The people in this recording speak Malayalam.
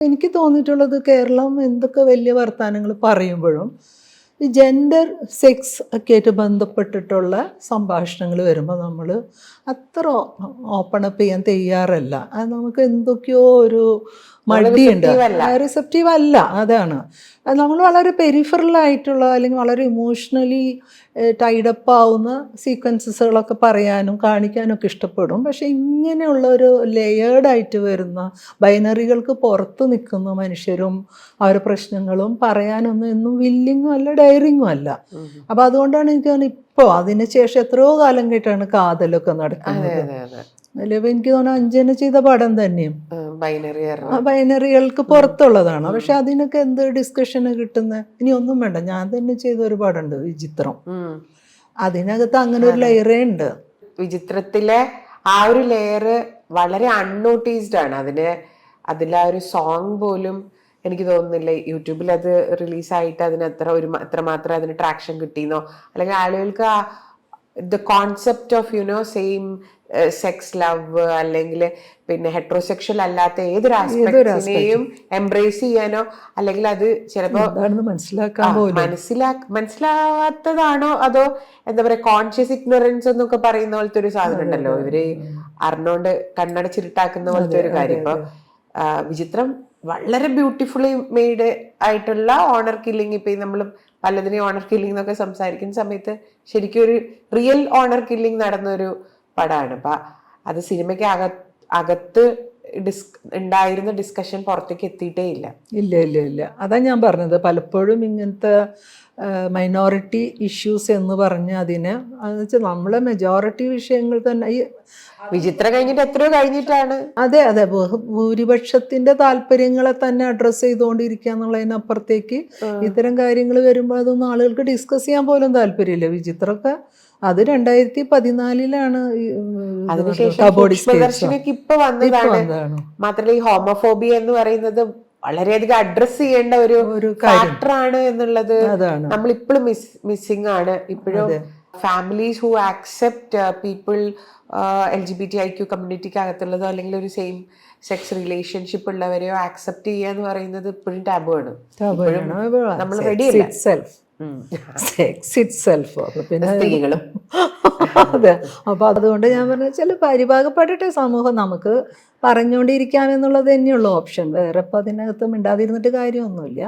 എനിക്ക് തോന്നിയിട്ടുള്ളത് കേരളം എന്തൊക്കെ വലിയ വർത്തമാനങ്ങൾ പറയുമ്പോഴും ഈ ജെൻഡർ സെക്സ് ഒക്കെ ആയിട്ട് ബന്ധപ്പെട്ടിട്ടുള്ള സംഭാഷണങ്ങൾ വരുമ്പോൾ നമ്മൾ അത്ര ഓപ്പൺ അപ്പ് ചെയ്യാൻ തയ്യാറല്ല. അത് നമുക്ക് എന്തൊക്കെയോ ഒരു മടിയുണ്ട്. റിസപ്റ്റീവ് അല്ല. അതാണ്. നമ്മൾ വളരെ പെരിഫറൽ ആയിട്ടുള്ള അല്ലെങ്കിൽ വളരെ ഇമോഷണലി ടൈഡപ്പ് ആവുന്ന സീക്വൻസസുകളൊക്കെ പറയാനും കാണിക്കാനും ഒക്കെ ഇഷ്ടപ്പെടും. പക്ഷെ ഇങ്ങനെയുള്ള ഒരു ലെയേർഡായിട്ട് വരുന്ന ബൈനറികൾക്ക് പുറത്ത് നിൽക്കുന്ന മനുഷ്യരും അവരുടെ പ്രശ്നങ്ങളും പറയാനൊന്നും എന്നും വില്ലിങ്ങും അല്ല ഡയറിങ്ങും അല്ല. അപ്പം അതുകൊണ്ടാണ് എനിക്ക് തോന്നുന്നത് ഇപ്പോൾ അതിന് ശേഷം എത്രയോ കാലം കേട്ടാണ് കാതലൊക്കെ നടക്കുന്നത്. അതെ അതെ എനിക്ക് തോന്നുന്നു അഞ്ജന ചെയ്ത പടം തന്നെയും. ബൈനറി ആ ബൈനറികൾക്ക് പുറത്തുള്ളതാണ്. പക്ഷെ അതിനൊക്കെ എന്ത് ഡിസ്കഷന് കിട്ടുന്ന? ഇനി ഒന്നും വേണ്ട. ഞാൻ തന്നെ ചെയ്ത ഒരു പടമുണ്ട് വിചിത്രം. അതിനകത്ത് അങ്ങനെ ഒരു ലെയറേ ഉണ്ട്. വിചിത്രത്തിലെ ആ ഒരു ലെയർ വളരെ അൺനോട്ടീസ്ഡ് ആണ്. അതിന് അതിലെ ആ ഒരു സോങ് പോലും എനിക്ക് തോന്നുന്നില്ല. യൂട്യൂബിൽ അത് റിലീസായിട്ട് അതിന് എത്ര ഒരു എത്രമാത്രം അതിന് ട്രാക്ഷൻ കിട്ടിയെന്നോ അല്ലെങ്കിൽ ആളുകൾക്ക് the concept of you know same sex love അല്ലെങ്കിൽ പിന്നെ ഹെട്രോസെക്ഷൽ അല്ലാത്ത ഏതൊരു ആസ്പെക്ടിനെയും എംബ്രേസ് ചെയ്യാനോ അല്ലെങ്കിൽ അത് ചിലപ്പോ മനസ്സിലാക്കാൻ മനസ്സിലാ മനസ്സിലാവാത്തതാണോ അതോ എന്താ പറയാ കോൺഷ്യസ് ഇഗ്നോറൻസ് എന്നൊക്കെ പറയുന്ന പോലത്തെ ഒരു സാധനം ഉണ്ടല്ലോ. ഇവർ അറിഞ്ഞോണ്ട് കണ്ണടച്ചിരുട്ടാക്കുന്ന പോലത്തെ ഒരു കാര്യം ഇപ്പൊ വിചിത്രം വളരെ ബ്യൂട്ടിഫുള്ളി മെയ്ഡ് ആയിട്ടുള്ള ഓണർ കില്ലിങ് ഇപ്പൊ നമ്മൾ പലതിനെയും ഓണർ കില്ലിംഗ് എന്നൊക്കെ സംസാരിക്കുന്ന സമയത്ത് ശരിക്കും ഒരു റിയൽ ഓണർ കില്ലിംഗ് നടന്ന ഒരു പടമാണ്. അപ്പൊ അത് സിനിമയ്ക്ക് അക അകത്ത് ഡിസ് ഉണ്ടായിരുന്ന ഡിസ്കഷൻ പുറത്തേക്ക് എത്തിയിട്ടേ ഇല്ല. ഇല്ല ഇല്ല ഇല്ല. അതാ ഞാൻ പറഞ്ഞത്. പലപ്പോഴും ഇങ്ങനത്തെ മൈനോറിറ്റി ഇഷ്യൂസ് എന്ന് പറഞ്ഞ് അതിന് വെച്ചാൽ നമ്മളെ മെജോറിറ്റി വിഷയങ്ങൾ തന്നെ ഈ വിചിത്ര കഴിഞ്ഞിട്ട് എത്രയോ കഴിഞ്ഞിട്ടാണ്. അതെ അതെ. ഭൂരിപക്ഷത്തിന്റെ താല്പര്യങ്ങളെ തന്നെ അഡ്രസ്സ് ചെയ്തുകൊണ്ടിരിക്കുക എന്നുള്ളതിനപ്പുറത്തേക്ക് ഇത്തരം കാര്യങ്ങൾ വരുമ്പോൾ അതൊന്നും ആളുകൾക്ക് ഡിസ്കസ് ചെയ്യാൻ പോലും താല്പര്യമില്ല. വിചിത്രമൊക്കെ അത് രണ്ടായിരത്തി പതിനാലിലാണ് അതിനുശേഷം ഇപ്പൊ വന്നതാണ്. മാത്രമല്ല ഈ ഹോമോഫോബിയ എന്ന് പറയുന്നത് വളരെയധികം അഡ്രസ് ചെയ്യേണ്ട ഒരു ഒരു ഫാക്ടർ എന്നുള്ളത് നമ്മൾ ഇപ്പോഴും മിസ് മിസ്സിംഗ് ആണ്. ഇപ്പോഴും families who accept people L G B T I Q കമ്മ്യൂണിറ്റിക്ക് അകത്തുള്ളതോ അല്ലെങ്കിൽ ഒരു സെയിം സെക്സ് റിലേഷൻഷിപ്പ് ഉള്ളവരെയോ ആക്സെപ്റ്റ് ചെയ്യുക എന്ന് പറയുന്നത് ഇപ്പോഴും ടാബു ആണ്. നമ്മൾ റെഡി സെക്സ് ഇറ്റ് സെൽഫ് അപ്പൊ പിന്നെ സ്ത്രീകളും. അതെ. അപ്പൊ അതുകൊണ്ട് ഞാൻ പറഞ്ഞ ചില പരിഭാഗപ്പെട്ടിട്ട് സമൂഹം നമുക്ക് പറഞ്ഞുകൊണ്ടിരിക്കാം എന്നുള്ളത് തന്നെയുള്ള ഓപ്ഷൻ വേറെ ഇപ്പൊ അതിനകത്ത് മിണ്ടാതിരുന്നിട്ട് കാര്യമൊന്നുമില്ല.